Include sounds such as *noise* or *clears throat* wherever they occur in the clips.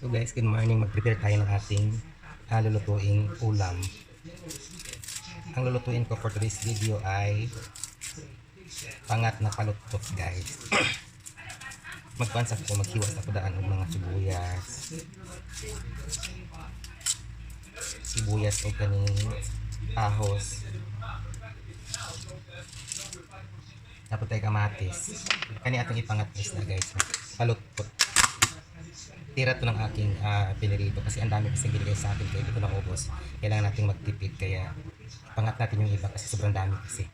So guys, good morning. Mag-prepare tayo ng ating uh, lulutuing ulam. Ang lulutuin ko for today's video ay pangat na palutok guys. *clears throat* Magpansa ko, maghiwas ako daan ng mga sibuyas. Sibuyas o kaning ahos. Tapos tayo kamatis. Kani atong ipangat guys na guys. Palutot tira to ng aking uh, pinirito kasi ang dami kasi binigay sa akin kaya hindi ko naubos. Kailangan nating magtipid kaya pangat natin yung iba kasi sobrang dami kasi.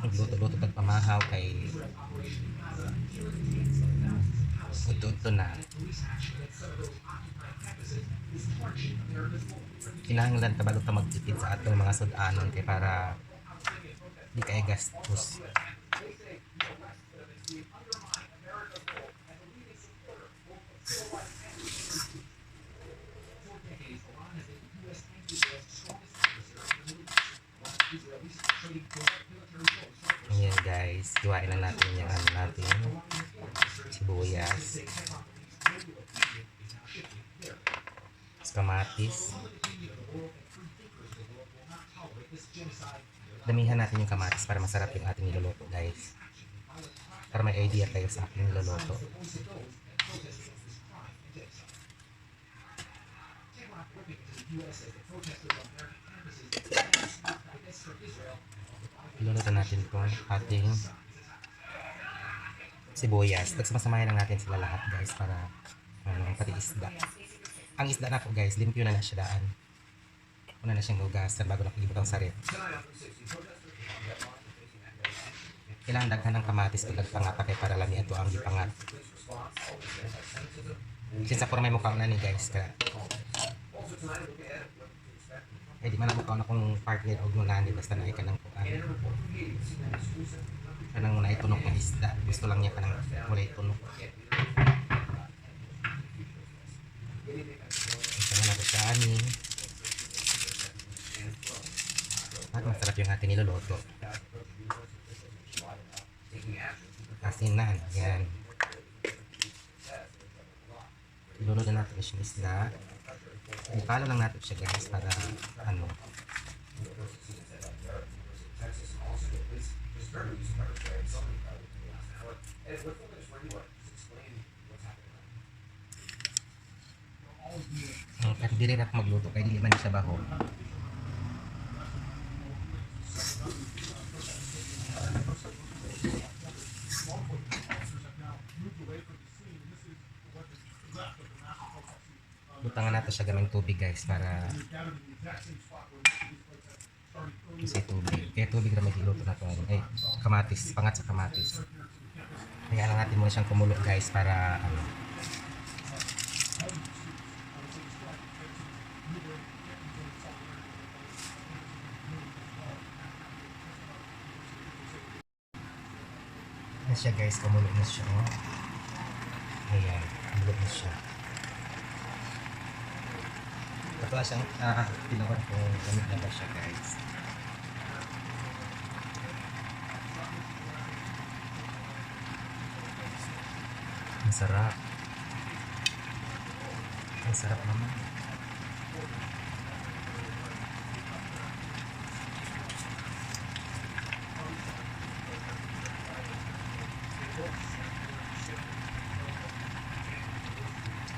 Magluto-luto tag pamahaw kay Uto-uto na. Kinahanglan ka bago ka magtipid sa atong mga sudanon kay para di kay gastos. Ayan guys, iwain na natin yung ano natin. Sibuyas. Kamatis. Damihan natin yung kamatis para masarap yung ating niluluto guys. Para may idea kayo sa ating niluluto iluluto natin po ating sibuyas. Tapos lang natin sila lahat guys para ano, pati isda. Ang isda na po guys, limpyo na na siya daan. Una na siyang hugasan bago nakilibot ang sarit. Kailangan daghan ng kamatis pag nagpangata kay para lami ito ang gipangat. Since ako may mukha na ni guys ka. Eh di man ako na kung partner og nulani basta na ka ng kuan kanang muna itunok ng isda. Gusto lang niya kanang muna itunok. Ito na natin sa ani. At masarap yung ating niluluto. Asinan. Yan. Iluluto natin yung isda. Ipalo lang natin siya guys para ano At dili na magluto kay dili man siya baho. Butangan natin siya gaming tubig guys para kasi tubig. Kaya tubig na magiluto na ito. Ay, kamatis. Pangat sa kamatis. Kaya lang natin muna siyang kumulo guys para ano, na siya guys, kumulo na siya. Oh. Ayan, kumulo na siya. Ito na siyang uh, tinawan ko gamit na ba siya guys. Ang sarap. Ang sarap naman.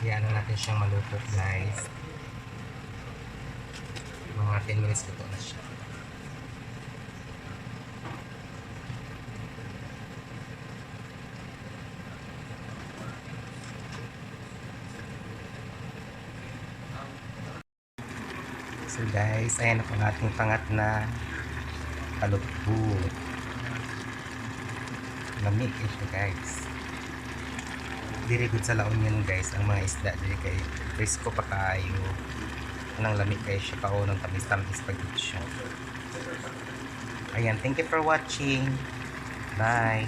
Iyan natin siyang maluto guys. Mga 10 minutes luto na siya. So guys, ayan na po ating pangat na palugpo. Lamig ito guys. Diri good sa laon yun guys, ang mga isda diri kay fresco pa kayo. Anang lamig kayo siya kaunang tamis-tamis pag. Ayan, thank you for watching. Bye.